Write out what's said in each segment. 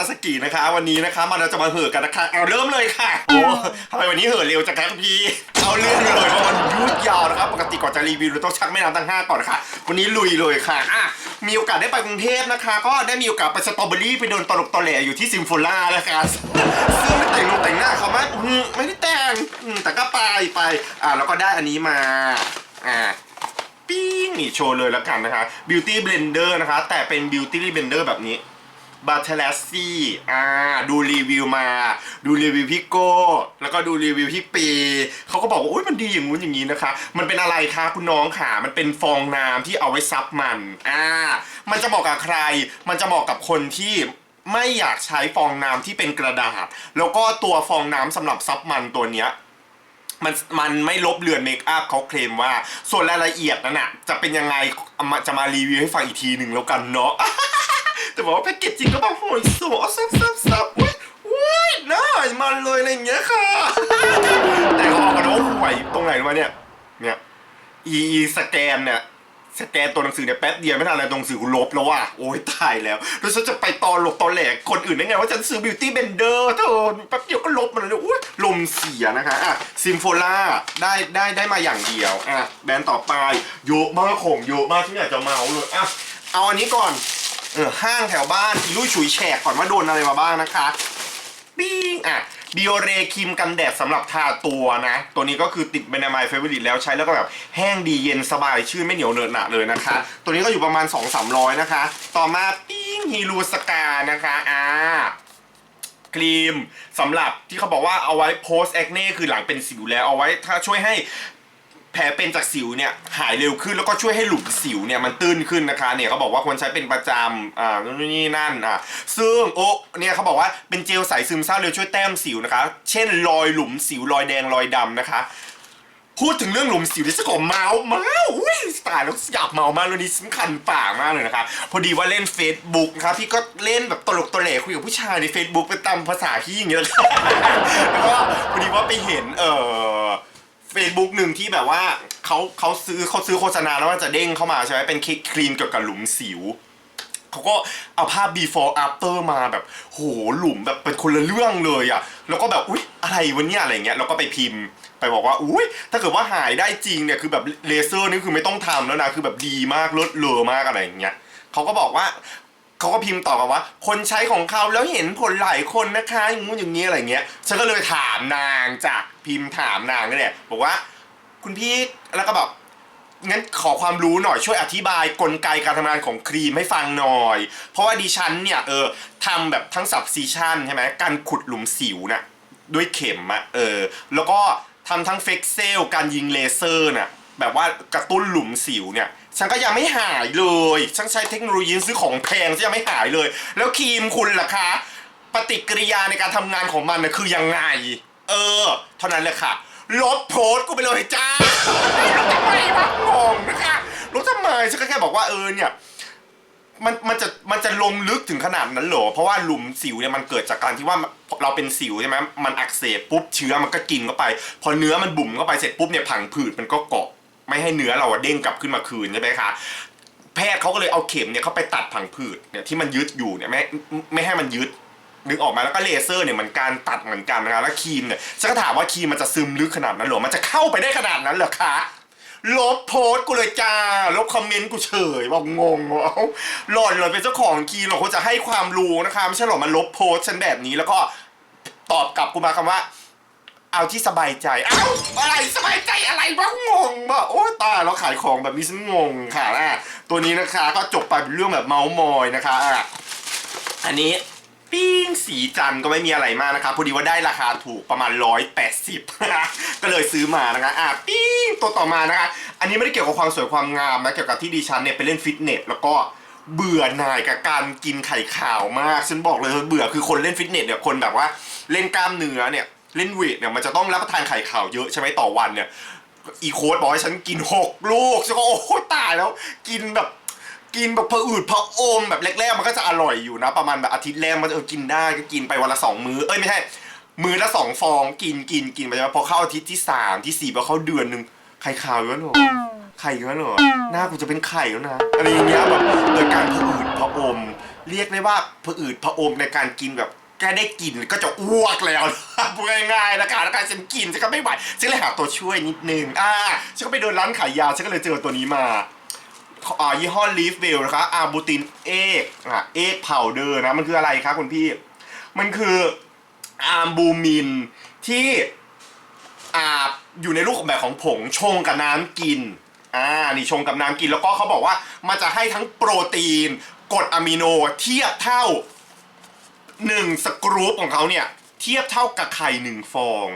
าสกินะคะ วันนี้นะคะมันเราจะมาเห่อกันนะคะเอาเริ่มเลยค่ะโอ้ทำไมวันนี้เห่อเร็วจังครับพี่เอาเรื่องเลยเพราะมันยืดยาวนะครับปกติก่อนจะรีวิวเราต้องชักแม่น้ำตั้งห้าก่อนนะคะวันนี้ลุยเลยค่ะอะมีโอกาสได้ไปกรุงเทพนะคะ ก็ได้มีโอกาสไปสตรอเบอรี่ไปเดินตลกตอแหลอยู่ที่ซิมโฟล่านะคะซึ่งไม่แต่งลงแต่งหน้าเขาไหมอืมไม่ได้แต่งแต่ก็ไปไปอะแล้วก็ได้อันนี้มาอ่าปิ้งนี่โชว์เลยแล้วกันนะคะ Beauty Blender นะคะ แต่เป็น Beauty Blender แบบนี้ บาเทลซี่อ่าดูรีวิวมา ดูรีวิวพี่โก้ แล้วก็ดูรีวิวพี่ปีเขาก็บอกว่าอุ้ยมันดีอย่างงู้นอย่างนี้นะคะ มันเป็นอะไรคะคุณน้องค่ะมันเป็นฟองน้ำที่เอาไว้ซับมันอ่ามันจะเหมาะกับใคร มันจะเหมาะกับคนที่ไม่อยากใช้ฟองน้ำที่เป็นกระดาษ แล้วก็ตัวฟองน้ำสำหรับซับมันตัวเนี้ยมันมันไม่ลบเลือนเมคอัพเขาเคลมว่า ส่วนรายละเอียดนั้นน่ะจะเป็นยังไงจะมารีวิวให้ฟังอีกทีหนึ่งแล้วกันเนาะ แต่บอกว่าแพ็กเกจจริงก็แบบโหยสวยซับซับซับอุ้ยอุ้ยน่ามันเลยอะไรอย่างเงี้ยค่ะ แต่เขาบอกกันว่าห่วยตรงไหนรู้ไหมเนี่ยเนี่ยอีสแกนเนี่ยสแกนตัวหนังสือเนี่ยแป๊บเดียวไม่ทันอะไรตัวหนังสือกูลบแล้วว่ะโอ้ยตายแล้วแล้วฉันจะไปตอนหลบตอนแหลกคนอื่นได้ไงว่าฉันซื้อบิวตี้เบนเดอร์เธอแป๊บเดียวก็ลบมันเลยอุ้ยลมเสียนะคะอะซิมโฟล่าได้ได้ได้มาอย่างเดียวอะแบรนด์ต่อไปเยอะมากของเยอะมากที่อยากจะเมาเลยอะเอาอันนี้ก่อน เออห้างแถวบ้านลุยฉุยแฉกก่อนว่าโดนอะไรมาบ้างนะคะปิ้งอะบิโอเรครีมกันแดดสำหรับทาตัวนะ ตัวนี้ก็คือติดเป็นไมเฟเวอริตแล้วใช้แล้วก็แบบแห้งดีเย็นสบายชื่นไม่เหนียวเนอะหนะเลยนะคะ ตัวนี้ก็อยู่ประมาณ 2 3 0 0 นะคะ ต่อมาปิ้งฮีรูสกานะคะอ่าครีมสำหรับที่เขาบอกว่าเอาไว้โพสแอคเน่คือหลังเป็นสิวแล้วเอาไว้ถ้าช่วยให้ แผลเป็นจากสิวเนี่ยหายเร็วขึ้นแล้วก็ช่วยให้หลุมสิวเนี่ยมันตื้นขึ้นนะคะเนี่ยเขาบอกว่าควรใช้เป็นประจำอ่านู่นนี่นั่นอะซึ่งโอ้เนี่ยเขาบอกว่าเป็นเจลใสซึมซาบเร็วช่วยแต้มสิวนะคะ เช่นรอยหลุมสิวรอยแดงรอยดำนะคะ พูดถึงเรื่องหลุมสิวที่สกอเมาส์เมาส์อุ้ยตล์แล้วอยากเมามากเลยนี่สำคัญปากมากเลยนะคะพอดีว่าเล่น Facebook นะครับพี่ก็เล่นแบบตลกตะเหลคุยกับผู้ชายใน Facebook ไปตามภาษาพี่อย่างเงี้ยแหละครับแล้วก็พอดีว่าไปเห็นเออ เฟซบุ๊กหนึ่งที่แบบว่าเขาเขาซื้อเขาซื้อโฆษณาแล้วมันจะเด้งเข้ามาใช่ไหมเป็นครีมเกี่ยวกับหลุมสิวเขาก็เอาภาพ before after มาแบบโหหลุมแบบเป็นคนละเรื่องเลยอะแล้วก็แบบอุ๊ยอะไรวะเนี่ยอะไรเงี้ยแล้วก็ไปพิมพ์ไปบอกว่าอุ้ยถ้าเกิดว่าหายได้จริงเนี่ยคือแบบเลเซอร์นี่คือไม่ต้องทำแล้วนะคือแบบดีมากลิศเลอมากอะไรอย่างเงี้ยเขาก็บอกว่า เขาก็พิมพ์ต่อมาว่า คนใช้ของเขาแล้วเห็นผลหลายคนนะคะอย่างงู้นอย่างนี้อะไรเงี้ยฉันก็เลยถามนางจากพิมพ์ถามนางนี่แหละบอกว่า คุณพี่แล้วก็แบบงั้นขอความรู้หน่อยช่วยอธิบายกลไกการทำงานของครีมให้ฟังหน่อย เพราะว่าดิฉันเนี่ยเออทำแบบทั้งสับซีชั่นใช่ไหมการขุดหลุมสิวน่ะด้วยเข็มอะเออแล้วก็ทำทั้งเฟกเซลการยิงเลเซอร์น่ะ แบบว่ากระตุ้นหลุมสิวเนี่ย ฉันก็ยังไม่หายเลย ฉันใช้เทคโนโลยีซื้อของแพงฉันยังไม่หายเลย แล้วครีมคุณล่ะคะ ปฏิกิริยาในการทำงานของมันน่ะคือยังไง เออ เท่านั้นเลยค่ะ ลบโพสต์กูไปเลยจ้าลบทำไมวะงงนะคะลบทำไมฉันก็แค่บอกว่าเออเนี่ยมันมันจะมันจะลงลึกถึงขนาดนั้นเหรอ เพราะว่าหลุมสิวเนี่ยมันเกิดจากการที่ว่าเราเป็นสิวใช่ไหมมันอักเสบปุ๊บเชื้อมันก็กินเข้าไป พอเนื้อมันบุ๋มเข้าไปเสร็จปุ๊บเนี่ยผังผืดมันก็เกาะ ไม่ให้เนื้อเราเด้งกลับขึ้นมาคืนใช่ไหมคะแพทย์เขาก็เลยเอาเข็มเนี่ยเขาไปตัดผังผืดเนี่ยที่มันยึดอยู่เนี่ยไม่ไม่ให้มันยึดนึกออกมาแล้วก็เลเซอร์เนี่ยเหมือนการตัดเหมือนกันนะคะแล้วครีมเนี่ยฉันก็ถามว่าครีมมันจะซึมลึกขนาดนั้นหรอมันจะเข้าไปได้ขนาดนั้นเหรอคะลบโพสต์กูเลยจ้าลบคอมเมนต์กูเฉยบอกงงว่าเอ้าหล่อนเลยเป็นเจ้าของครีมหรอกเขาจะให้ความรู้นะคะไม่ใช่หรอกมันลบโพสต์ฉันแบบนี้แล้วก็ตอบกลับกูมาคำว่า เอาที่สบายใจ เอ้าอะไรสบายใจอะไรวะงงว่ะโอ้ตายแล้วขายของแบบนี้ฉันงงค่ะอะตัวนี้นะคะก็จบไปเป็นเรื่องแบบเมาส์มอยนะคะอะอันนี้ปิ้งสีจันก็ไม่มีอะไรมากนะครับพอดีว่าได้ราคาถูกประมาณ 180 ก็เลยซื้อมานะคะอะปิ้งตัวต่อมานะคะ อันนี้ไม่ได้เกี่ยวกับความสวยความงามนะเกี่ยวกับที่ดิฉันเนี่ยไปเล่นฟิตเนสแล้วก็เบื่อหน่ายกับการกินไข่ขาวมากฉันบอกเลยเบื่อคือคนเล่นฟิตเนสเนี่ยคนแบบว่าเล่นกล้ามเนื้อเนี่ย เล่นเวทเนี่ยมันจะต้องรับประทานไข่ขาวเยอะใช่ไหมต่อวันเนี่ย อีโค้ดบอกให้ฉันกินหกลูกฉันก็โอ้โตายแล้ว กินแบบกินแบบพออืดพออมแบบแรกๆมันก็จะอร่อยอยู่นะ ประมาณแบบอาทิตย์แรกมันจะเออกินได้ก็กินไปวันละสองมื้อเอ้ยไม่ใช่มื้อละสองฟองกินกินกินไปใช่ไหมพอเข้าอาทิตย์ที่สามที่สี่พอเข้าเดือนหนึ่งไข่ขาวแล้วเหรอไข่แล้วเหรอหน้ากูจะเป็นไข่แล้วนะอะไรอย่างเงี้ยแบบโดยการพออืดพออม เรียกได้ว่าผะอืดผะอมในการกินแบบ แค่ได้กลิ่นก็จะอ้วกแล้วพูดง่ายๆนะคะแล้วการฉันกินฉันก็ไม่ไหวฉันเลยหาตัวช่วยนิดนึงอ่าฉันก็ไปเดินร้านขายยาฉันก็เลยเจอตัวนี้มาอ่ายี่ห้อ Leaf w e l l นะคะอาบูตินเอกอะเอกเผาเดอร์นะมันคืออะไรคะคุณพี่ มันคืออาร์บูมินที่อ่าอยู่ในรูปแบบของผงชงกับน้ำกินอ่านี่ชงกับน้ำกินแล้วก็เขาบอกว่ามันจะให้ทั้งโปรตีนกรดอะมิโนเทียบเท่า หนึ่งสกรูปของเขาเนี่ยเทียบเท่ากับไข่หนึ่งฟอง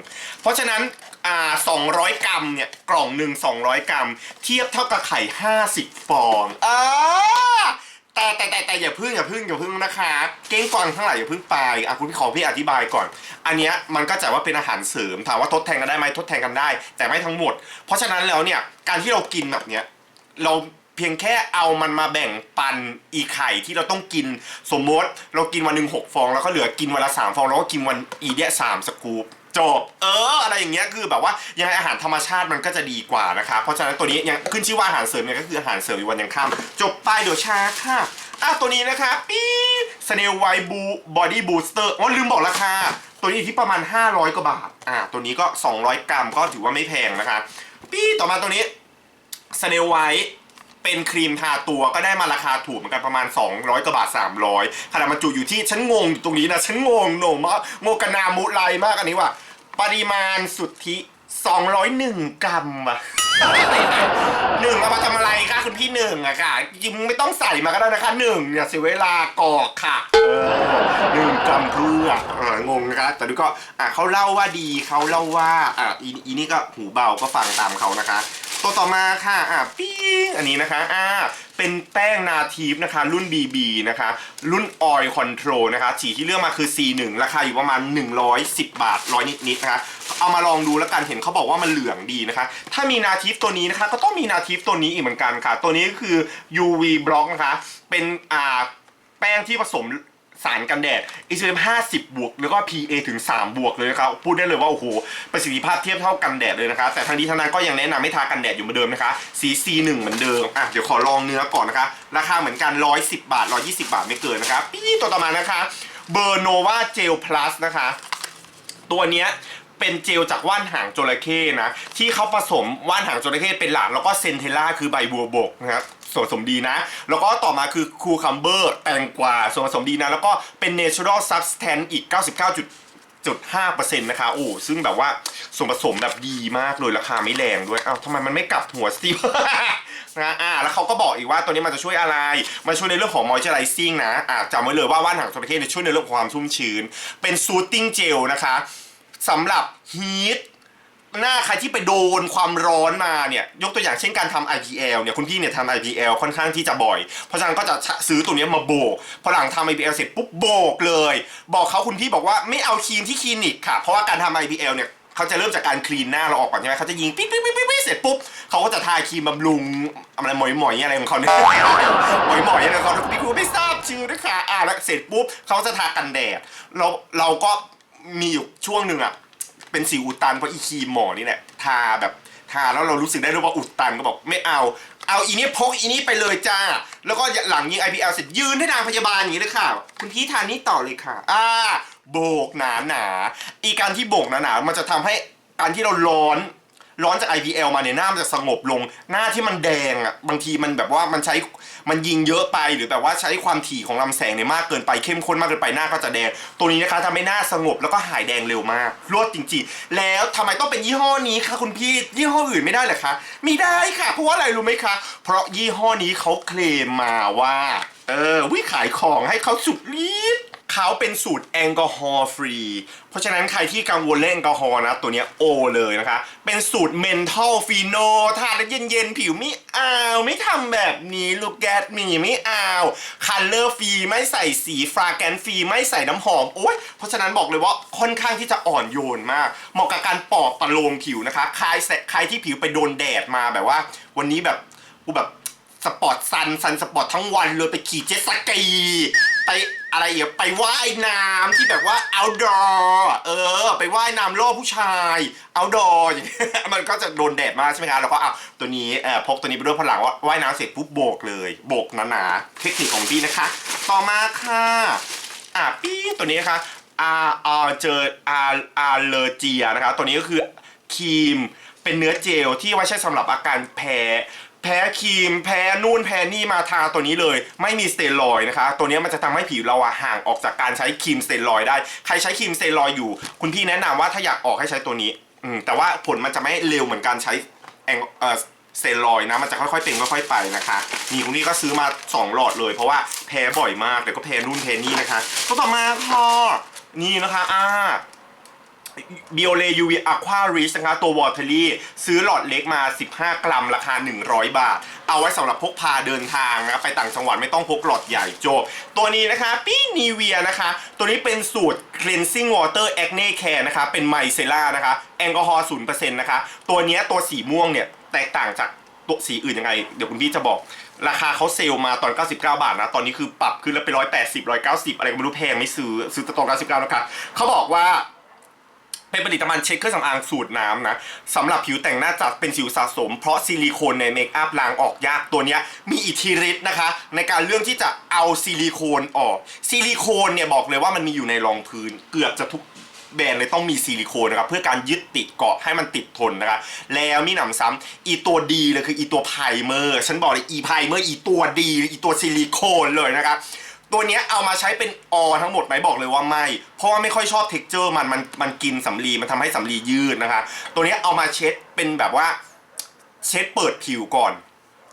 เพราะฉะนั้นอ่า200 กรัมเนี่ยกล่องหนึ่ง200 กรัม เทียบเท่ากับไข่ 50 ฟองอ่าแต่แต่แต่แต่อย่าพึ่งอย่าพึ่งอย่าพึ่งนะคะ เก้งกวางทั้งหลายอย่าพึ่งไปอะคุณพี่ขอพี่อธิบายก่อน อันเนี้ยมันก็จะว่าเป็นอาหารเสริมถามว่าทดแทนกันได้ไหมทดแทนกันได้ แต่ไม่ทั้งหมด เพราะฉะนั้นแล้วเนี่ยการที่เรากินแบบเนี้ยเรา เพียงแค่เอามันมาแบ่งปันอีไข่ที่เราต้องกิน สมมติเรากินวันหนึ่งหกฟอง แล้วก็เหลือกินวันละสามฟองแล้วก็กินวันอีเดียสามสกูปจบเอออะไรอย่างเงี้ยคือแบบว่ายังไงอาหารธรรมชาติมันก็จะดีกว่านะคะเพราะฉะนั้นตัวนี้ยังขึ้นชื่อว่าอาหารเสริมเนี่ยก็คืออาหารเสริมในวันยังค่ำจบไปเดี๋ยวช้าค่ะอะตัวนี้นะคะปี๊สเนลไวบูบอดี้บูสเตอร์อ๋อลืมบอกราคาตัวนี้อยู่ที่ประมาณ 500กว่าบาทอะตัวนี้ก็ 200 กรัมก็ถือว่าไม่แพงนะคะปี๊ต่อมาตัวนี้สเนลไวท์ เป็นครีมทาตัวก็ได้มาราคาถูกเหมือนกันประมาณ 200กว่าบาท 300ขนาดมันจุอยู่ที่ฉันงงอยู่ตรงนี้นะฉันงงโหนมากโมกนามุไรมากอันนี้ว่ะปริมาณสุทธิ 201 กรัมอะ หนึ่งเอามาทำอะไรคะคุณพี่หนึ่งอะค่ะยิ้มไม่ต้องใส่มาก็ได้นะคะหนึ่งเนี่ยเสียเวลากอกค่ะเออหนึ่งกำเพื่ออ่างงนะคะแต่ดูก็อะเขาเล่าว่าดีเขาเล่าว่าอะอีอีนี่ก็หูเบาก็ฟังตามเขานะคะ ตัวต่อมาค่ะอะปิ้งอันนี้นะคะอ่าเป็นแป้งนาทีฟนะคะ รุ่น BB นะคะ รุ่น Oil Control นะคะ สีที่เลือกมาคือ C1 ราคาอยู่ประมาณ 110 บาทร้อยนิดๆนะคะ เอามาลองดูแล้วกันเห็นเขาบอกว่ามันเหลืองดีนะคะ ถ้ามีนาทีฟตัวนี้นะคะ ก็ต้องมีนาทีฟตัวนี้อีกเหมือนกันค่ะ ตัวนี้ก็คือ UV Block นะคะ เป็นอ่าแป้งที่ผสม สารกันแดด SPF 50 บวก แล้วก็ PA ถึง 3 บวกเลยนะครับ พูดได้เลยว่า โอ้โห ประสิทธิภาพเทียบเท่ากันแดดเลยนะคะแต่ทางนี้ทางนั้นก็ยังแนะนำให้ทากันแดดอยู่เหมือนเดิมนะคะสี C1 เหมือนเดิม อะ เดี๋ยวขอลองเนื้อก่อนนะคะ ราคาเหมือนกัน 110 บาท 120 บาทไม่เกินนะคะปีตัวต่อมานะคะเบอร์โนวาเจลพลัสนะคะ ตัวเนี้ยเป็นเจลจากว่านหางจระเข้นะ ที่เขาผสมว่านหางจระเข้เป็นหลักแล้วก็เซนเทล่าคือใบบัวบกนะครับ ส่วนผสมดีนะ แล้วก็ต่อมาคือคูคัมเบอร์แตงกวาส่วนผสมดีนะ แล้วก็เป็น natural substance อีก 99.5%นะคะ โอ้ ซึ่งแบบว่าส่วนผสมแบบดีมากเลย ราคาไม่แรงด้วย อ้าวทำไมมันไม่กลับหัวสตีนะอ่าแล้วเขาก็บอกอีกว่าตัวนี้มันจะช่วยอะไร มันช่วยในเรื่องของ moisturizing นะ อ่าจำไว้เลยว่าว่านหางจระเข้เนี่ยช่วยในเรื่องของความชุ่มชื้น เป็น soothing gel นะคะสำหรับ heat หน้าใครที่ไปโดนความร้อนมาเนี่ยยกตัวอย่างเช่นการทำ IPL เนี่ยคุณพี่เนี่ยทำ IPL ค่อนข้างที่จะบ่อย เพราะฉะนั้นก็จะซื้อตัวเนี้ยมาโบกพอหลังทำ IPL เสร็จปุ๊บโบกเลย บอกเขาคุณพี่บอกว่าไม่เอาครีมที่คลินิกค่ะ เพราะว่าการทำ IPL เนี่ยเขาจะเริ่มจากการคลีนหน้าเราออกก่อนใช่ไหมเขาจะยิงปิ๊บปิ๊บปิ๊บปิ๊บปิ๊บเสร็จปุ๊บเขาก็จะทาครีมบำรุงอะไรหมอยหมอยๆอะไรของเขาเนี่ยหมอยหมอยๆอะไรของเขาพี่กูไม่ทราบชื่อด้วยค่ะอ่าแล้วเสร็จปุ๊บเขาจะทากันแดดเราเราก็มีอยู่ช่วงหนึ่งอะ เป็นสิวอุดตันเพราะอีครีมหมอนี่แหละทาแบบทาแล้วเรารู้สึกได้ด้วยว่าอุดตันก็บอกไม่เอา เอาอีนี้พกอีนี้ไปเลยจ้า แล้วก็หลังยิง IPL เสร็จยืนให้นางพยาบาลอย่างนี้เลยค่ะ คุณพี่ทานนี้ต่อเลยค่ะ อ่า โบกหนาหนาอีการที่โบกหนาหนามันจะทำให้การที่เราร้อน ร้อนจาก IPL มาเนี่ยหน้ามันจะสงบลง หน้าที่มันแดงอะบางทีมันแบบว่ามันใช้มันยิงเยอะไปหรือแบบว่าใช้ความถี่ของลำแสงเนี่ยมากเกินไปเข้มข้นมากเกินไปหน้าก็จะแดง ตัวนี้นะคะทำให้หน้าสงบแล้วก็หายแดงเร็วมากรวดจริงๆ แล้วทำไมต้องเป็นยี่ห้อนี้คะคุณพี่ยี่ห้ออื่นไม่ได้เหรอคะม่ได้ค่ะ เพราะว่าอะไรรู้ไหมคะ เพราะยี่ห้อนี้เขาเคลมมาว่า เออวิขายของให้เขาสุดฤทธิ์ เขาเป็นสูตรแอลกอฮอล์ฟรี เพราะฉะนั้นใครที่กังวลเรื่องแอลกอฮอล์นะ ตัวนี้โอเลยนะคะ เป็นสูตรเมนทัลฟีโนทานแล้วเย็นๆ ผิวไม่อาว ไม่ทำแบบนี้ลูกแกดมีไม่อาวคัลเลอร์ฟรีไม่ใส่สีฟราแกนฟรีไม่ใส่น้ำหอม โอ๊ยเพราะฉะนั้นบอกเลยว่าค่อนข้างที่จะอ่อนโยนมาก เหมาะกับการปอบประโลมผิวนะคะใครใครที่ผิวไปโดนแดดมาแบบว่า วันนี้แบบกูแบบสปอร์ตซันซันสปอร์ตทั้งวันเลยไปขี่เจ็ตสกี ไปอะไรอีกไปว่ายน้ำที่แบบว่า outdoor เออ ไปว่ายน้ำโลกผู้ชาย outdoor อย่างเงี้ยมันก็จะโดนแดดมากใช่ไหมคะแล้วก็เอาตัวนี้เอ่อพกตัวนี้ไปด้วยพลังว่าว่ายน้ำเสร็จปุ๊บโบกเลย โบกหนาๆเทคนิคของพี่นะคะ ต่อมาค่ะอะปี้ตัวนี้นะคะอาอาเจออาอาเลเจียนะคะ ตัวนี้ก็คือครีมเป็นเนื้อเจลที่ไว้ใช้สำหรับอาการแพ้ แพ้ครีม แพ้นู่นแพ้นี่มาทาตัวนี้เลย ไม่มีสเตียรอยนะคะ ตัวนี้มันจะทำให้ผิวเราอะห่างออกจากการใช้ครีมสเตียรอยได้ ใครใช้ครีมสเตียรอยอยู่ คุณพี่แนะนำว่าถ้าอยากออกให้ใช้ตัวนี้อืมแต่ว่าผลมันจะไม่เร็วเหมือนการใช้แองเอ่อสเซรอยนะ มันจะค่อยๆเป็นค่อยๆไปนะคะนี่คุณนี่ก็ซื้อมา 2 หลอดเลย เพราะว่าแพ้บ่อยมากเดี๋ยวก็แพ้นู่นแพ้นี่นะคะตัวต่อมาค่ะนี่นะคะอ่า บิโอเลยูวีอะควาริชนะคะตัววอเทอรี่ซื้อหลอดเล็กมา 15 กรัมราคา 100 บาท เอาไว้สำหรับพกพาเดินทางนะไปต่างจังหวัดไม่ต้องพกหลอดใหญ่โจบ ตัวนี้นะคะปี้นีเวียนะคะ ตัวนี้เป็นสูตร cleansing water acne care นะคะเป็นไมเซล่านะคะแอลกอฮอล์0%นะคะ ตัวนี้ตัวสีม่วงเนี่ยแตกต่างจากตัวสีอื่นยังไง เดี๋ยวคุณพี่จะบอกราคาเขาเซล์มาตอน 99 บาทนะ ตอนนี้คือปรับขึ้นแล้วไป 180 190 อะไรก็ไม่รู้แพงไม่ซื้อ ซื้อตอน99 นะคะเขาบอกว่า เป็นผลิตภัณฑ์เช็ดเครื่องสำอางสูตรน้ำนะสำหรับผิวแต่งหน้าจัดเป็นสิวสะสม เพราะซิลิโคนในเมคอัพล้างออกยากตัวนี้มีอิทธิฤทธิ์นะคะ ในการเรื่องที่จะเอาซิลิโคนออกซิลิโคนเนี่ยบอกเลยว่ามันมีอยู่ในรองพื้นเกือบจะทุกแบรนด์เลยต้องมีซิลิโคนนะครับเพื่อการยึดติดเกาะให้มันติดทนนะคะแล้วนี่หนำซ้ำอีตัวดีเลยคืออีตัวไพรเมอร์ฉันบอกเลยอีไพรเมอร์อีตัวดีอีตัวซิลิโคนเลยนะครับ ตัวเนี้ยเอามาใช้เป็นออทั้งหมดไหมบอกเลยว่าไม่ เพราะว่าไม่ค่อยชอบเท็กเจอร์มันมันมันกินสำลีมันทำให้สำลียืดนะคะ ตัวเนี้ยเอามาเช็ดเป็นแบบว่า เช็ดเปิดผิวก่อน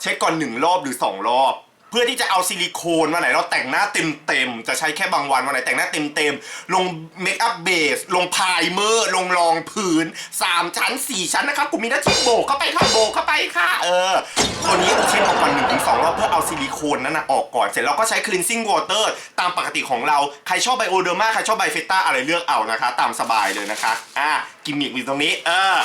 เช็ดก่อนหนึ่งรอบหรือสองรอบ เพื่อที่จะเอาซิลิโคนวันไหนเราแต่งหน้าเต็มเต็มๆจะใช้แค่บางวันวันไหนแต่งหน้าเต็มเต็มๆลงเมคอัพเบสลงพายเมอร์ ลงรองพื้น 3 ชั้น 4 ชั้นนะครับกูมีหน้าที่โบกเข้าไปค่ะโบกเข้าไปค่ะ เออตัวนี้เช็ดออกก่อนหนึ่งถึงสองรอบเพื่อเอาซิลิโคนนั้นนะออกก่อน เสร็จแล้วก็ใช้ cleansing water ตามปกติของเราใครชอบไบโอเดอร์มาใครชอบไบเฟต้าอะไรเลือกเอานะคะ ตามสบายเลยนะคะอะกิมมิกอยู่ตรงนี้เออ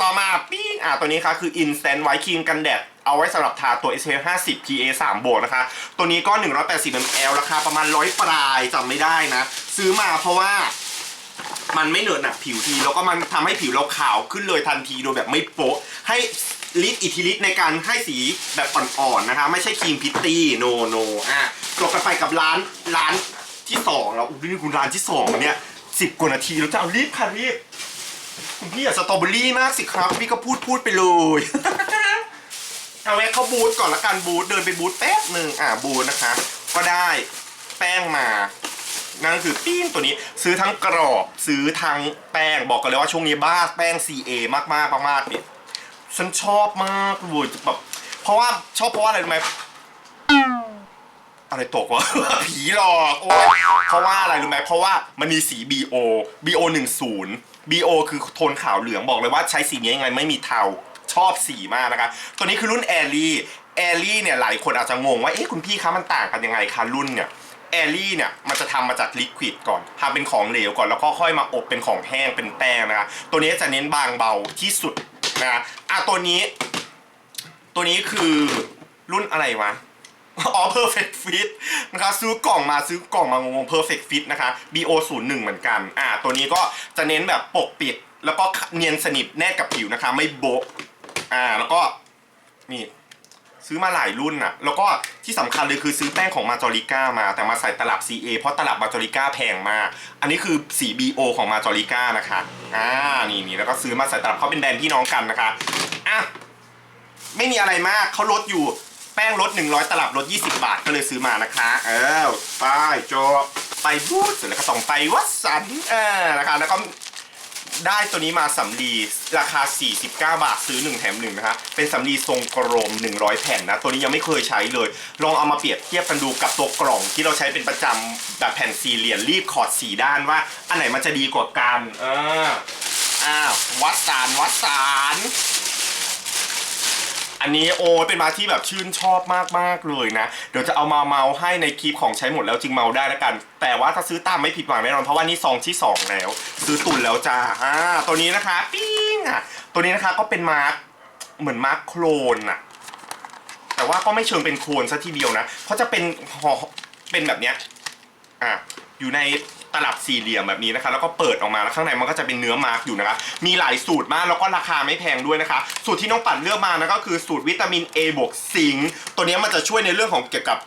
ต่อมาปิ้งอะตัวนี้ค่ะคือ Instant White Cream กันแดดเอาไว้สำหรับทาตัว SPF 50 PA 3บวกนะคะ ตัวนี้ก็ 180 ml ราคาประมาณ 100 ปลายจำไม่ได้นะ ซื้อมาเพราะว่ามันไม่เหนอะหนักผิวทีแล้วก็มันทำให้ผิวเราขาวขึ้นเลยทันทีโดยแบบไม่โป๊ะ ให้ฤทธิ์อิทธิฤทธิ์ในการให้สีแบบอ่อนๆนะคะ ไม่ใช่ครีมพิตตี้โนโนอะจบกันไปกับร้านร้านที่สองแล้วอุ้ยนี่คุณร้านที่สองเนี่ยสิบกว่านาทีแล้วจะเอารีบค่ะรีบ พี่อะสตรอเบอรี่มากสิครับ พี่ก็พูดพูดไปเลย เอาแวะเข้าบูธก่อนละกันบูธเดินไปบูธแป๊บหนึ่งอ่าบูธนะคะ ก็ได้แป้งมานั่นคือปิ้งตัวนี้ซื้อทั้งกรอบซื้อทั้งแป้งบอกกันเลยว่าช่วงนี้บ้าแป้ง CA มากมากมากๆเนี่ยฉันชอบมากเลยแบบเพราะว่าชอบเพราะว่าอะไรรู้ไหม อะไรตกวะ ผีหลอกโอ้ยเพราะว่าอะไรรู้ไหมเพราะว่ามันมีสี BO BO 1 0 BO คือโทนขาวเหลืองบอกเลยว่าใช้สีนี้ยังไงไม่มีเทาชอบสีมากนะคะ ตัวนี้คือรุ่นแอรี่แอรี่เนี่ยหลายคนอาจจะงงว่าเอ๊ะคุณพี่คะมันต่างกันยังไงคะรุ่นเนี่ยแอลลี่เนี่ยมันจะทำมาจากลิควิดก่อนทำเป็นของเหลวก่อนแล้วก็ค่อยมาอบเป็นของแห้งเป็นแป้งนะคะ ตัวนี้จะเน้นบางเบาที่สุดนะอะตัวนี้ ตัวนี้คือรุ่นอะไรวะ อ๋อ perfect fit นะคะซื้อกล่องมาซื้อกล่องมางงๆ perfect fit นะคะ BO 0 1 เหมือนกัน อ่า ตัวนี้ก็จะเน้นแบบปกปิด แล้วก็เนียนสนิทแนบกับผิวนะคะ ไม่โบะอ่า แล้วก็นี่ซื้อมาหลายรุ่นอะแล้วก็ที่สำคัญเลยคือซื้อแป้งของมาจอริก้ามา แต่มาใส่ตลับ CA เพราะตลับมาจอริก้าแพงมาก อันนี้คือสี BO ของมาจอริก้านะคะ อ่า นี่นี่แล้วก็ซื้อมาใส่ตลับเขาเป็นแบรนด์พี่น้องกันนะคะ อะ ไม่มีอะไรมากเขาลดอยู่ แป้งลด 100 ตลับลด 20 บาทก็เลยซื้อมานะคะเออไปจบไปบูธเสร็จแล้วก็ต้องไปวัดสันเออนะคะแล้วก็ได้ตัวนี้มาสำลีราคา 49 บาทซื้อ 1 แถม1นะคะเป็นสำลีทรงกลม100 แผ่นนะ ตัวนี้ยังไม่เคยใช้เลย ลองเอามาเปรียบเทียบกันดูกับตัวกล่องที่เราใช้เป็นประจำแบบแผ่นสี่เหลี่ยมรีบขอดสีด้านว่า อันไหนมันจะดีกว่ากัน เอออ้าววัดสารวัดสาร อันนี้โอ้เป็นมาที่แบบชื่นชอบมากๆเลยนะ เดี๋ยวจะเอามาเมาให้ในคลิปของใช้หมดแล้วจึงเมาได้ล้วกัน แต่ว่าถ้าซื้อตามไม่ผิดหวังแน่นอนเพราะว่านี่ซองที่ 2 แล้ว ซื้อตุนแล้วจ้าอ่าตัวนี้นะคะปิ้งอะตัวนี้นะคะก็เป็นมาร์คเหมือนมาร์คโคลนอะแต่ว่าก็ไม่เชิงเป็นโคลนซะทีเดียวนะเขาจะเป็นห่อเป็นแบบเนี้ยอะอยู่ใน ตลับสี่เหลี่ยมแบบนี้นะคะ แล้วก็เปิดออกมาแล้วข้างในมันก็จะเป็นเนื้อมาร์กอยู่นะคะ มีหลายสูตรมากแล้วก็ราคาไม่แพงด้วยนะคะ สูตรที่น้องปัดเลือกมานะก็คือสูตรวิตามิน A บวกซิงค์ตัวนี้มันจะช่วยในเรื่องของเกี่ยวกับ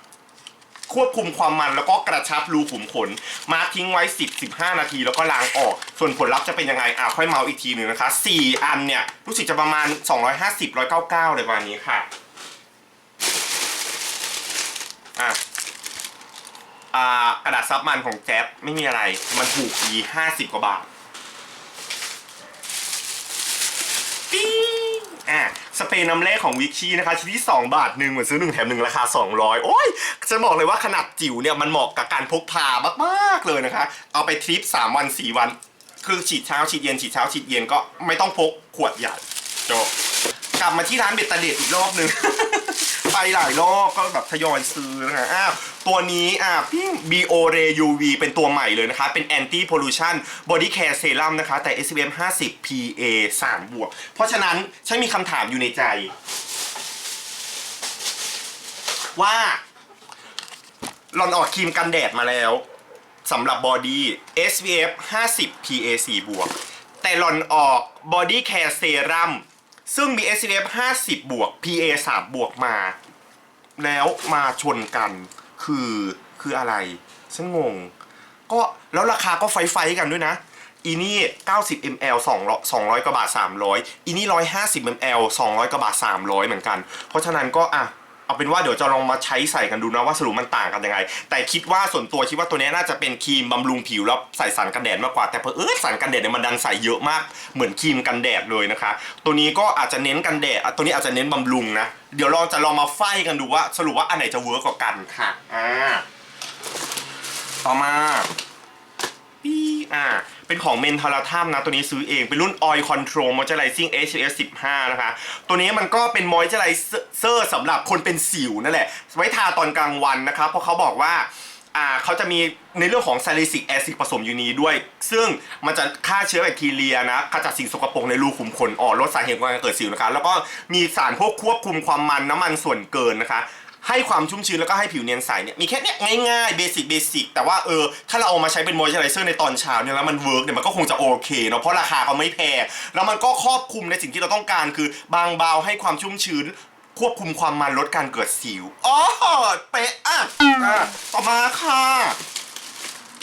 ควบคุมความมันแล้วก็กระชับรูขุมขน มาร์คทิ้งไว้ 10-15 นาที แล้วก็ล้างออก ส่วนผลลัพธ์จะเป็นยังไงอะค่อยเมาอีกทีหนึ่งนะคะ 4 อันเนี่ยรู้สึกจะประมาณ 250-199เลยประมาณนี้ค่ะอะ อ่ากระดาษซับมันของแจ๊บไม่มีอะไร มันถูกดี50กว่าบาทปิ๊งอะสเปรย์น้ำเล่ของวิกชี่นะคะชิ้นที่ 2 บาทหนึ่งเหมือนซื้อ 1 แถม 1 ราคา 200 โอ้ยจะบอกเลยว่าขนาดจิ๋วเนี่ยมันเหมาะกับการพกพามากๆเลยนะคะ เอาไปทริป 3 วัน 4 วัน คือฉีดเช้าฉีดเย็นฉีดเช้าฉีดเย็นก็ไม่ต้องพกขวดใหญ่จบกลับมาที่ร้านเบตเตอร์เดดอีกรอบหนึ่ง ไปหลายรอบก็แบบทยอยซื้อนะคะอ้าวตัวนี้อะพี่ BO Ray UV เป็นตัวใหม่เลยนะคะ เป็น Anti Pollution Body Care Serum นะคะ แต่ SPF 50 PA 3 บวก เพราะฉะนั้นฉันมีคำถามอยู่ในใจ ว่าหลอนออกครีมกันแดดมาแล้วสำหรับบอดี้ SPF 50 PA 4 บวก แต่หลอนออก Body Care Serum ซึ่งมี SPF 50 บวก PA 3 บวกมา แล้วมาชนกันคือคืออะไรฉันงง ก็แล้วราคาก็ไฟไฟกันด้วยนะ อีนี่ 90 ml 200 200กว่าบาท 300 อีนี่ 150 ml 200กว่าบาท 300 เหมือนกัน เพราะฉะนั้นก็อะ เอาเป็นว่าเดี๋ยวจะลองมาใช้ใส่กันดูนะว่าสรุปมันต่างกันยังไง แต่คิดว่าส่วนตัวคิดว่าตัวนี้น่าจะเป็นครีมบำรุงผิวแล้วใส่สารกันแดดมากกว่าแต่เพอเออสารกันแดดเนี่ยมันดันใส่เยอะมากเหมือนครีมกันแดดเลยนะคะ ตัวนี้ก็อาจจะเน้นกันแดดอะตัวนี้อาจจะเน้นบำรุงนะเดี๋ยวลองจะลองมาไฟกันดูว่า สรุปว่าอันไหนจะเวิร์กกว่ากันค่ะอ่าต่อมาปีอ่า เป็นของเมนทาราทัมนะ ตัวนี้ซื้อเอง เป็นรุ่น Oil Control Moisturizing HPF 15 นะคะ ตัวนี้มันก็เป็น Moisturizer สำหรับคนเป็นสิวนั่นแหละ ไว้ทาตอนกลางวันนะครับ เพราะเขาบอกว่า่าเขาจะมีในเรื่องของซาลิซิกแอซิดผสมอยู่นี้ด้วย ซึ่งมันจะฆ่าเชื้อแบคทีเรียนะขจัดสิ่งสกปรกในรูขุมขนออกลดสาเหตุของการเกิดสิวนะคะ แล้วก็มีสารพวกควบคุมความมันน้ำมันส่วนเกินนะคะ ให้ความชุ่มชื้นแล้วก็ให้ผิวเนียนใสเนี่ยมีแค่เนี้ยง่ายๆเบสิกเบสิกแต่ว่าเออถ้าเราเอามาใช้เป็นมอยเจอไรเซอร์ในตอนเช้าเนี่ยแล้วมันเวิร์กเนี่ยมันก็คงจะโอเคเนาะเพราะราคาก็ไม่แพงแล้วมันก็ครอบคลุมในสิ่งที่เราต้องการคือบางเบาให้ความชุ่มชื้นควบคุมความมันลดการเกิดสิวอ๋อเป๊ะอะต่อมาค่ะ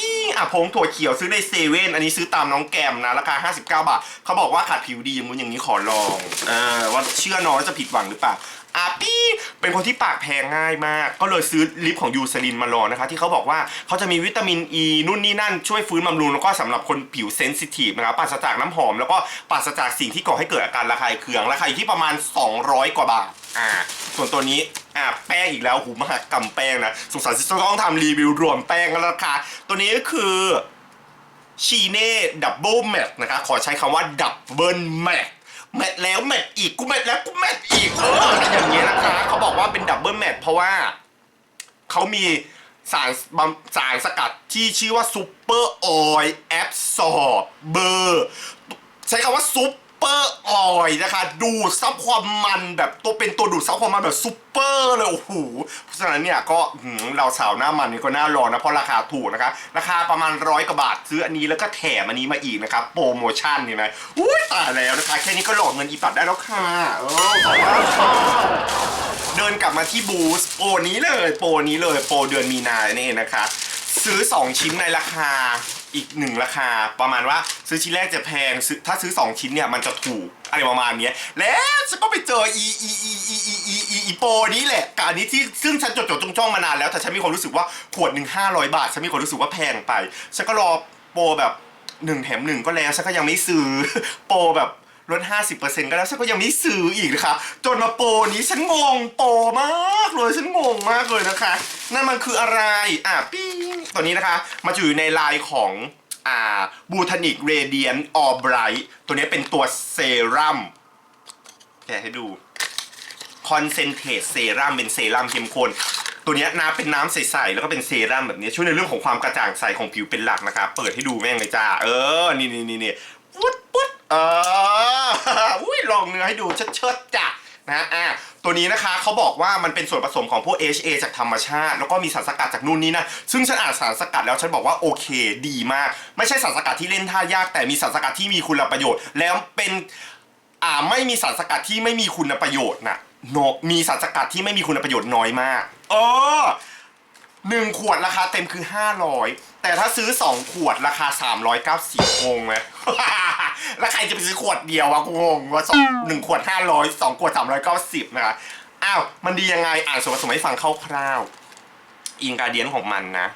อี้อะผงถั่วเขียวซื้อในเซเว่นอันนี้ซื้อตามน้องแกมนะราคา 59 บาทเขาบอกว่าขัดผิวดีอย่างนู้นอย่างนี้ขอลองเออว่าเชื่อน้องจะผิดหวังหรือเปล่า อะปี้เป็นคนที่ปากแพงง่ายมาก ก็เลยซื้อลิปของยูซาลินมาลองนะคะ ที่เขาบอกว่าเขาจะมีวิตามินอ e, ีนู่นนี่นั่นช่วยฟื้นบำรุงแล้วก็สำหรับคนผิวเซนซิทีฟนะครับปราศจากน้ำหอม แล้วก็ปราศจากสิ่งที่ก่อให้เกิดอาการระคายเคืองราคาอยู่ที่ประมาณ 200 กว่าบาทอ่าส่วนตัวนี้อะแป้งอีกแล้วหูมหากรรมแป้งนะสงสารจะต้องทำรีวิวรวมแป้งแล้วราคาตัวนี้ก็คือชีเน่ดับเบิลแมทนะคะขอใช้คำว่าดับเบิลแมทแมทแล้วแมทอีกกูแมทแล้วกูแมทอีกเออ ว่าเป็นดับเบิลแมทเพราะว่าเขามีสารบำสารสกัดที่ชื่อว่าซูเปอร์ออยล์แอบซอร์เบอร์ ใช้คำว่าซู เปอร์ออยนะคะ ดูดซับความมันแบบตัวเป็นตัวดูดซับความมันแบบซูเปอร์เลยโอ้โหเพราะฉะนั้นเนี่ยก็เราสาวหน้ามันนี่ก็น่ารอนะเพราะราคาถูกนะคะ ราคาประมาณร้อยกว่าบาทซื้ออันนี้แล้วก็แถมอันนี้มาอีกนะครับโปรโมชั่นเห็นไหมอุ้ยตายแล้วนะคะ แค่นี้ก็หลอกเงินอีปัดได้แล้วค่ะเออขอบคุณค่ะเดินกลับมาที่บูสโปรนี้เลย โปรนี้เลย โปรเดือนมีนาเนี่เองนะคะ ซื้อ 2 ชิ้นในราคาอีกหนึ่งราคา ประมาณว่าซื้อชิ้นแรกจะแพงซื้อถ้าซื้อ 2 ชิ้นเนี่ยมันจะถูกอะไรประมาณเนี้ยแล้วฉันก็ไปเจออีอีอีอีอีอีอีอีโปรนี้แหละกับอันนี้ที่ซึ่งฉันจดจดจ้องจ้องมานานแล้วแต่ฉันมีความรู้สึกว่าขวดหนึ่งห้าร้อยบาทฉันมีความรู้สึกว่าแพงไปฉันก็รอโปรแบบหนึ่งแถมหนึ่งก็แล้วฉันก็ยังไม่ซื้อโปรแบบ ลด 50%ก็แล้วฉันก็ยังไม่ซื้ออีกนะคะ จนมาโปรนี้ฉันงงโปรมากเลยฉันงงมากเลยนะคะ นั่นมันคืออะไร อะปิ้งตัวนี้นะคะ มาอยู่ในลายของอ่าบูทานิกเรเดียนออ r ไรท์ตัวนี้เป็นตัวเซรั่มแกให้ดูคอนเซนเทรตเซรั่มเป็นเซรั่มเข้มข้นตัวนี้น้ำเป็นน้ำใสๆแล้วก็เป็นเซรั่มแบบนี้ช่วยในเรื่องของความกระจ่างใสของผิวเป็นหลักนะคะ เปิดให้ดูแม่งเลยจ้า เออ นี่นี่นี่นี่ปุ๊ดปุ๊ด เอออุ้ยลองเนื้อให้ดูเชิดๆจ้ะนะอะตัวนี้นะคะเขาบอกว่ามันเป็นส่วนผสมของพวก HA จากธรรมชาติ แล้วก็มีสารสกัดจากนู่นนี่นะซึ่งฉันอ่านสารสกัดแล้วฉันบอกว่าโอเคดีมาก ไม่ใช่สารสกัดที่เล่นท่ายาก แต่มีสารสกัดที่มีคุณประโยชน์ แล้วเป็นอ่าไม่มีสารสกัดที่ไม่มีคุณประโยชน์นะโนมีสารสกัดที่ไม่มีคุณประโยชน์น้อยมากเออ หนึ่งขวดราคาเต็มคือ 500 แต่ถ้าซื้อ 2 ขวดราคา 390งงไหม แล้วใครจะไปซื้อขวดเดียววะกูงงว่าสองหนึ่งขวด 500สองขวด 390 นะคะ อ้าว มันดียังไง อ่านส่วนผสมให้ฟังคร่าวๆอินกาเดียนของมันนะ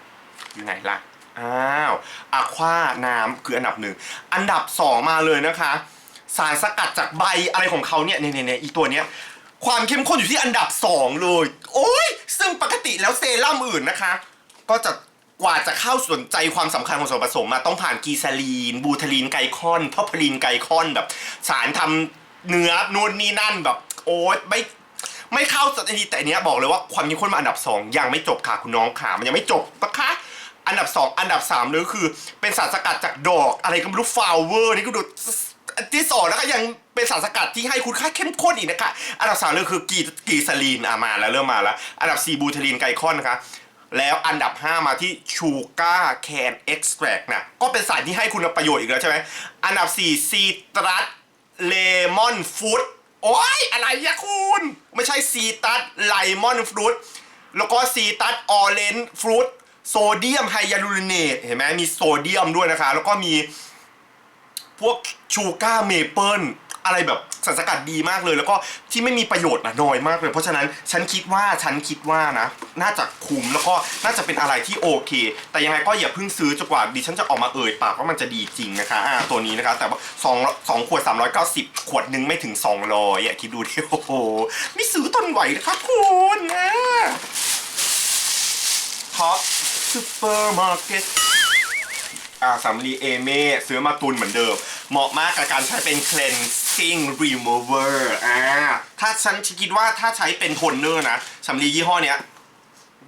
อยู่ไหนล่ะ อ้าวอะควาน้ำคืออันดับหนึ่ง อันดับสองมาเลยนะคะ สารสกัดจากใบอะไรของเขาเนี่ยเนี่ยเนี่ยอีตัวเนี้ย ความเข้มข้นอยู่ที่อันดับ 2 เลย โอ้ย ซึ่งปกติแล้วเซรั่มอื่นนะคะ ก็จะกว่าจะเข้าสนใจความสำคัญของส่วนผสมมาต้องผ่านกีซาลีน บูทาลีนไกคอนพอพลีนไกคอนแบบ สารทำเนื้อนู่นนี่นั่นแบบ โอ้ยไม่ไม่เข้าสักทีแต่เนี้ยบอกเลยว่าความเข้มข้นมาอันดับ 2 ยังไม่จบค่ะคุณน้องค่ะมันยังไม่จบนะคะ อันดับ 2 อันดับ3เลยคือ เป็นสารสกัดจากดอกอะไรก็ไม่รู้ฟลาวเวอร์นี่ก็ดู ที่สองแล้วก็ยังเป็นสารสกัดที่ให้คุณค่าเข้มข้นอีกนะคะอันดับสามเลยคือกีกีซาลีนอะมาแล้วเริ่มมาแล้ว อันดับสี่บูทาลีนไกคอนนะคะแล้วอันดับ 5 มาที่ชูการ์แคนเอ็กซ์แทรนะก็เป็นสารที่ให้คุณประโยชน์อีกแล้วใช่ไหมอันดับ4ซีตรัสเลมอนฟรุตโอ้ยอะไรยะคุณ ไม่ใช่ซีตัสไลมอนฟรุตแล้วก็ซีตัสออเรนฟรุตโซเดียมไฮยาลูรเนตเห็นไหมมีโซเดียมด้วยนะคะ แล้วก็มี พวกชูการ์เมเปิลอะไรแบบสารสกัดดีมากเลย แล้วก็ที่ไม่มีประโยชน์นะน้อยมากเลย เพราะฉะนั้นฉันคิดว่าฉันคิดว่านะ น่าจะคุ้มแล้วก็น่าจะเป็นอะไรที่โอเค แต่ยังไงก็อย่าเพิ่งซื้อจนกว่าดิฉันจะออกมาเอ่ยปากว่ามันจะดีจริงนะคะอ่าตัวนี้นะคะ แต่ว่าสองสองขวด 390 ขวดหนึ่งไม่ถึง 200อะคิดดูดิโอ้โหไม่ซื้อตนไหวนะคะคุณนะท็อปซูเปอร์มาร์เก็ต อ่าสำลีเอเม่ซื้อมาตุนเหมือนเดิม เหมาะมากกับการใช้เป็น cleansing remover อ่าถ้าฉันคิดว่าถ้าใช้เป็นโทนเนอร์นะสำลียี่ห้อเนี้ย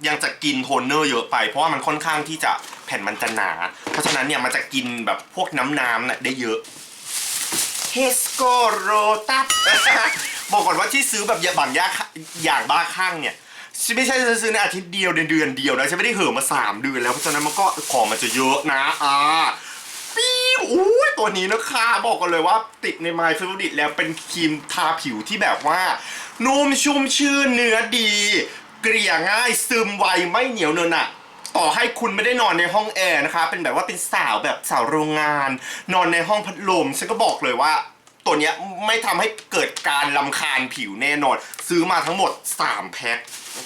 ยังจะกินโทนเนอร์เยอะไป เพราะว่ามันค่อนข้างที่จะแผ่นมันจะหนา เพราะฉะนั้นเนี่ยมันจะกินแบบพวกน้ำน้ำน่ะได้เยอะเฮสโกโรตัสบอกก่อนว่าที่ซื้อแบบอย่างบางอย่างอย่างบ้าคลั่งเนี่ย ฉันไม่ใช่ซื้อในอาทิตย์เดียวเดือนเดือนเดียวนะฉันไม่ได้เห่อมา3เดือนแล้วเพราะฉะนั้นมันก็ของมันจะเยอะนะอ่าปี๊วอุ้ยตัวนี้นะคะบอกกันเลยว่าติดใน My Favorite แล้วเป็นครีมทาผิวที่แบบว่านุ่มชุ่มชื่นเนื้อดี เกลี่ยง่ายซึมไวไม่เหนียวเนอะหนะต่อให้คุณไม่ได้นอนในห้องแอร์นะคะ เป็นแบบว่าเป็นสาวแบบสาวโรงงาน นอนในห้องพัดลมฉันก็บอกเลยว่า ตัวเนี้ยไม่ทำให้เกิดการลำคาญผิวแน่นอน ซื้อมาทั้งหมด 3 แพ็ค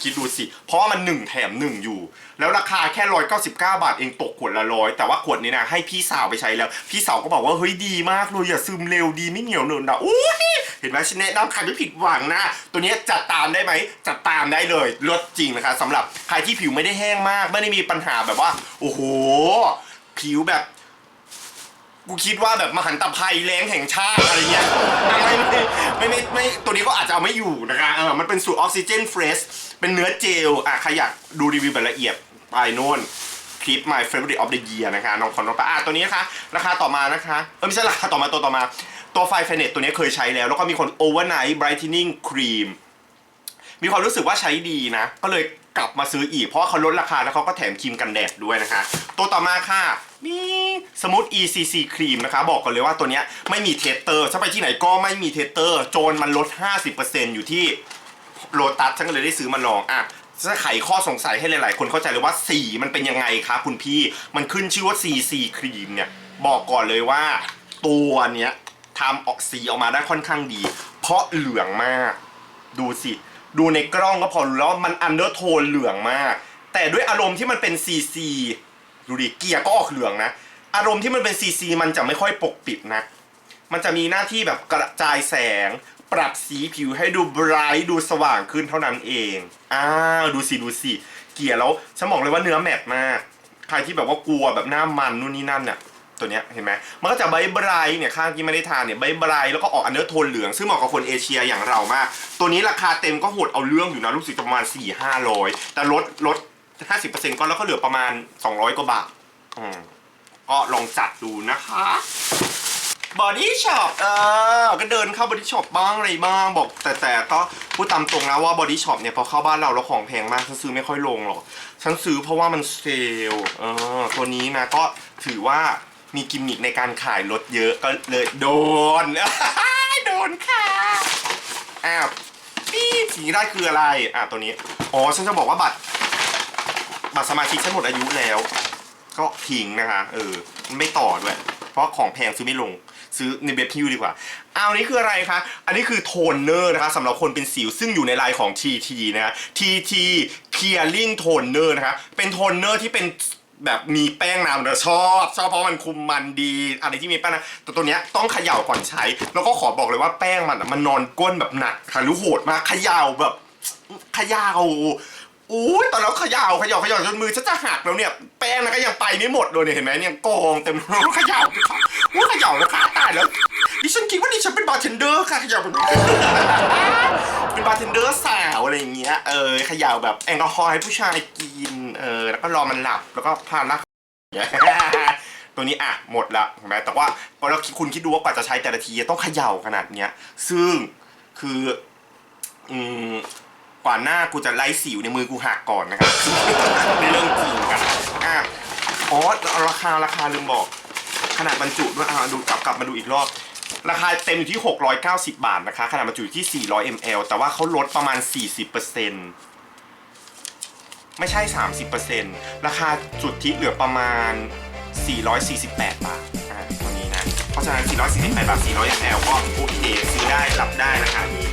คิดดูสิ เพราะว่ามัน 1 แถม 1 อยู่ แล้วราคาแค่ 199 บาทเองตกขวดละร้อยแต่ว่าขวดนี้นะให้พี่สาวไปใช้แล้ว พี่สาวก็บอกว่า เฮ้ยดีมากเลยอย่าซึมเร็วดีไม่เหนียวเนินนะอุ้ยเห็นไหมฉันแนะนำใครไม่ผิดหวังนะ ตัวเนี้ยจัดตามได้ไหมจัดตามได้เลยลดจริงนะคะสำหรับใครที่ผิวไม่ได้แห้งมาก ไม่ได้มีปัญหาแบบว่า โอ้โห ผิวแบบ กูคิดว่าแบบมหันตภัยแรงแห่งชาติอะไรเงี้ยไม่ไม่ไม่ไม่ไม่ตัวนี้ก็อาจจะเอาไม่อยู่นะคะเออมันเป็นสูตรออกซิเจนเฟรชเป็นเนื้อเจลอะใครอยากดูรีวิวแบบละเอียดไปโน่นคลิป my favorite of the year นะคะน้องคอนโนปะอะตัวนี้นะคะ ราคาต่อมานะคะเออไม่ใช่ราคาต่อมาตัวต่อมา ตัวไฟเฟเนตตัวนี้เคยใช้แล้ว แล้วก็มีคน overnight brightening cream มีความรู้สึกว่าใช้ดีนะ ก็เลย กลับมาซื้ออีก เพราะเขาลดราคาแล้วเขาก็แถมครีมกันแดดด้วยนะคะ ตัวต่อมาค่ะมีสมูท ECC ครีมนะคะ บอกก่อนเลยว่าตัวนี้ไม่มีเทสเตอร์ถ้าไปที่ไหนก็ไม่มีเทสเตอร์ โจนมันลด 50%อยู่ที่โลตัสฉันก็เลยได้ซื้อมาลองอะจะไขข้อสงสัยให้หลาย ๆ คนเข้าใจเลยว่าสีมันเป็นยังไงคะคุณพี่มันขึ้นชื่อว่า CC ครีมเนี่ยบอกก่อนเลยว่าตัวเนี้ยทำออกสีออกมาได้ค่อนข้างดี เพราะเหลืองมาก ดูสิ ดูในกล้องก็พอรู้แล้วว่ามันอันเดอร์โทนเหลืองมาก แต่ด้วยอารมณ์ที่มันเป็นซีซีดูดิเกียร์ก็ออกเหลืองนะ อารมณ์ที่มันเป็นซีซีมันจะไม่ค่อยปกปิดนะ มันจะมีหน้าที่แบบกระจายแสง ปรับสีผิวให้ดูไบรท์ดูสว่างขึ้นเท่านั้นเองอ้าวดูสิดูสิเกียร์แล้วฉันบอกเลยว่าเนื้อแมตต์มาก ใครที่แบบว่ากลัวแบบหน้ามันนู่นนี่นั่นเนี่ย ตัวเนี้ยเห็นไหมมันก็จะใบไบรท์เนี่ยข้างที่ไม่ได้ทานเนี่ยใบไบรท์แล้วก็ออกอันเนื้อโทนเหลืองซึ่งเหมาะกับคนเอเชียอย่างเรามาก ตัวนี้ราคาเต็มก็โหดเอาเรื่องอยู่นะรู้สึกประมาณ 4 5 0 0 แต่ลดลด 50%ก็แล้วก็เหลือประมาณ 200 กว่าบาทอืมก็ลองจัดดูนะคะบอดี้ช็อปเออก็เดินเข้าบอดี้ช็อปบ้างอะไรบ้างบอก แต่แต่ก็พูดตามตรงนะว่าบอดี้ช็อปเนี่ยพอเข้าบ้านเราแล้วของแพงมากฉันซื้อไม่ค่อยลงหรอกฉันซื้อเพราะว่ามันเซลเออตัวนี้นะก็ถือว่า มีกิมมิคในการขายลดเยอะก็เลยโดน โดนค่ะอ้าวนี่สิ่งที่ได้คืออะไรอะตัวนี้อ๋อฉันจะบอกว่าบัตร บัตรสมาชิกฉันหมดอายุแล้ว ก็ทิ้งนะคะ เออไม่ต่อด้วยเพราะของแพงซื้อไม่ลงซื้อในเว็บพิวดีกว่าเอาอันนี้คืออะไรคะ อันนี้คือโทนเนอร์นะคะสำหรับคนเป็นสิวซึ่งอยู่ในไลน์ของ TT นะ TT Peeling Toner นะคะ เป็นโทนเนอร์ที่เป็น แบบมีแป้งน้ำนะชอบชอบเพราะมันคุมมันดีอะไรที่มีแป้งนะแต่ตัวเนี้ยต้องเขย่าก่อนใช้ แล้วก็ขอบอกเลยว่าแป้งมันอะมันนอนก้นแบบหนักทะรู้โหดมากเขย่าแบบเขย่า อุ้ยตอนแล้วเขย่าเขย่าเขย่าจนมือฉันจะหักแล้วเนี่ย แป้งนะก็ยังไปไม่หมดเลยเนี่ยเห็นไหมเนี่ยกองเต็มเขย่าค่ะอุ้ยเขย่าแล้วค่ะตายแล้วดิฉันคิดว่าดิฉันเป็นบาร์เทนเดอร์ค่ะเขย่าเป็นเป็นบาร์เทนเดอร์สาวอะไรอย่างเงี้ยเออเขย่าแบบแอลกอฮอล์ให้ผู้ชายกินเออแล้วก็รอมันหลับแล้วก็พาลักตัวนี้อะหมดละเห็นไหมแต่ว่าพอเราคุณคิดดูว่ากว่าจะใช้แต่ละทีต้องเขย่าขนาดเนี้ยซึ่งคืออืม กว่าหน้ากูจะไล่สิวในมือกูหักก่อนนะครับในเรื่องจริงกันอะอ๋อราคาราคาลืมบอก ขนาดบรรจุด้วยอะดูกลับกลับมาดูอีกรอบราคาเต็มอยู่ที่ 690 บาทนะคะ ขนาดบรรจุอยู่ที่ 400 ml แต่ว่าเขาลดประมาณ 40%ไม่ใช่ 30%ราคาจุดที่เหลือประมาณ 448 บาทอะตัวนี้นะ เพราะฉะนั้น 448 บาท 400 ml ก็โอเคซื้อได้รับได้ราคานี้